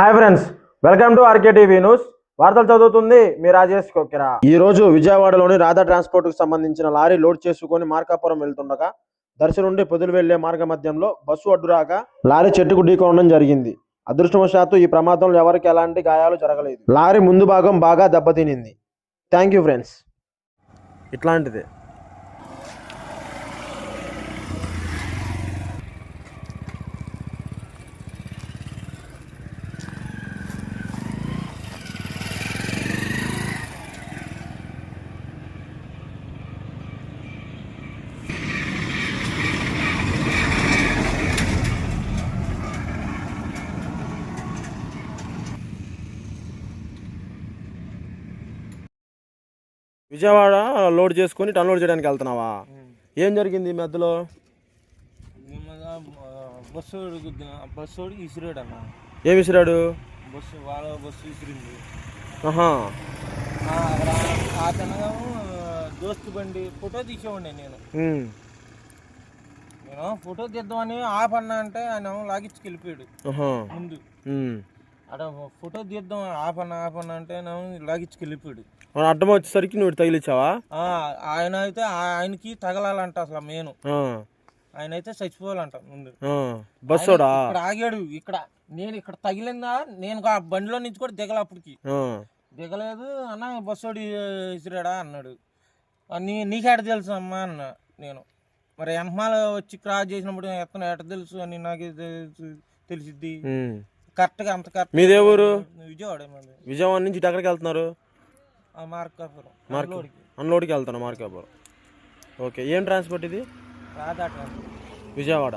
Hi friends welcome to RK TV news. వార్తలు చదువుతుంది మీ రాజేష్ కొక్కిరా ఈ రోజు విజయవాడలోని రాధా ట్రాన్స్పోర్ట్కు సంబంధించిన లారీ లోడ్ చేసుకొని మార్కాపురం వెళ్తుండగా దర్శి నుండి పొదులు వెళ్ళే మార్గ మధ్యంలో బస్సు అడ్డురాక లారీ చెట్టుకు ఢీకొనడం జరిగింది. అదృష్టవశాత్తు ఈ ప్రమాదంలో ఎవరికి ఎలాంటి గాయాలు జరగలేదు. లారీ ముందు భాగం బాగా దెబ్బతినింది. Thank you friends. ఇట్లాంటిదే. Vijayawada load చేసుకొని అన్లోడ్ చేయడానికి వెళ్తున్నావా? ఏం జరిగింది మధ్యలో? బస్సు బస్సు ఇసిరాడు అన్న ఏం విసిరాడు బస్సు వాళ్ళ బస్సు ఇసిరింది. అతను దోస్తు బండి ఫోటో తీసేవాడిని నేను. నేను ఫోటో తీద్దామని ఆఫ్ అన్నా అంటే ఆయన ఆహా. ముందు. అక్కడ ఫోటో తీద్దాం ఆఫ్ అన్న అంటే వెళ్ళిపోయాడు మన అడ్డం వచ్చేసరికి నువ్వు ఆ, ఆయన అయితే ఆయనకి తగలాలంట అసలు మెయిన్. ఆయన అయితే చచ్చిపోవాలంట ముందు. ఆయన ఇక్కడ ఆగాడు ఇక్కడ నేను ఇక్కడ తగిలిందా? నేను ఆ బండిలో నుంచి కూడా దిగల అప్పటికి. దిగలేదు అన్న బస్సోడి ఇసిరాడా అన్నాడు. "ఆ, నీ నీకేట తెలుసు అమ్మా అన్న నేను. మరి వెనమాల వచ్చి క్రాస్ చేసినప్పుడు ఎత్తన ఎట తెలుసు అని నాకు తెలుసు తెలిసిద్ది. ఉమ్. కరెక్ట్గా అంత కరెక్ట్ మీదే ఊరు? విజయవాడ మంది విజయవాడ నుంచి ఇటు ఎక్కడికి వెళ్తున్నారు ఆ మార్కాపురం మార్క. అన్లోడ్కి వెళ్తాను మార్కాపురం ఓకే ఏం ట్రాన్స్పోర్ట్ ఇది రాదా విజయవాడ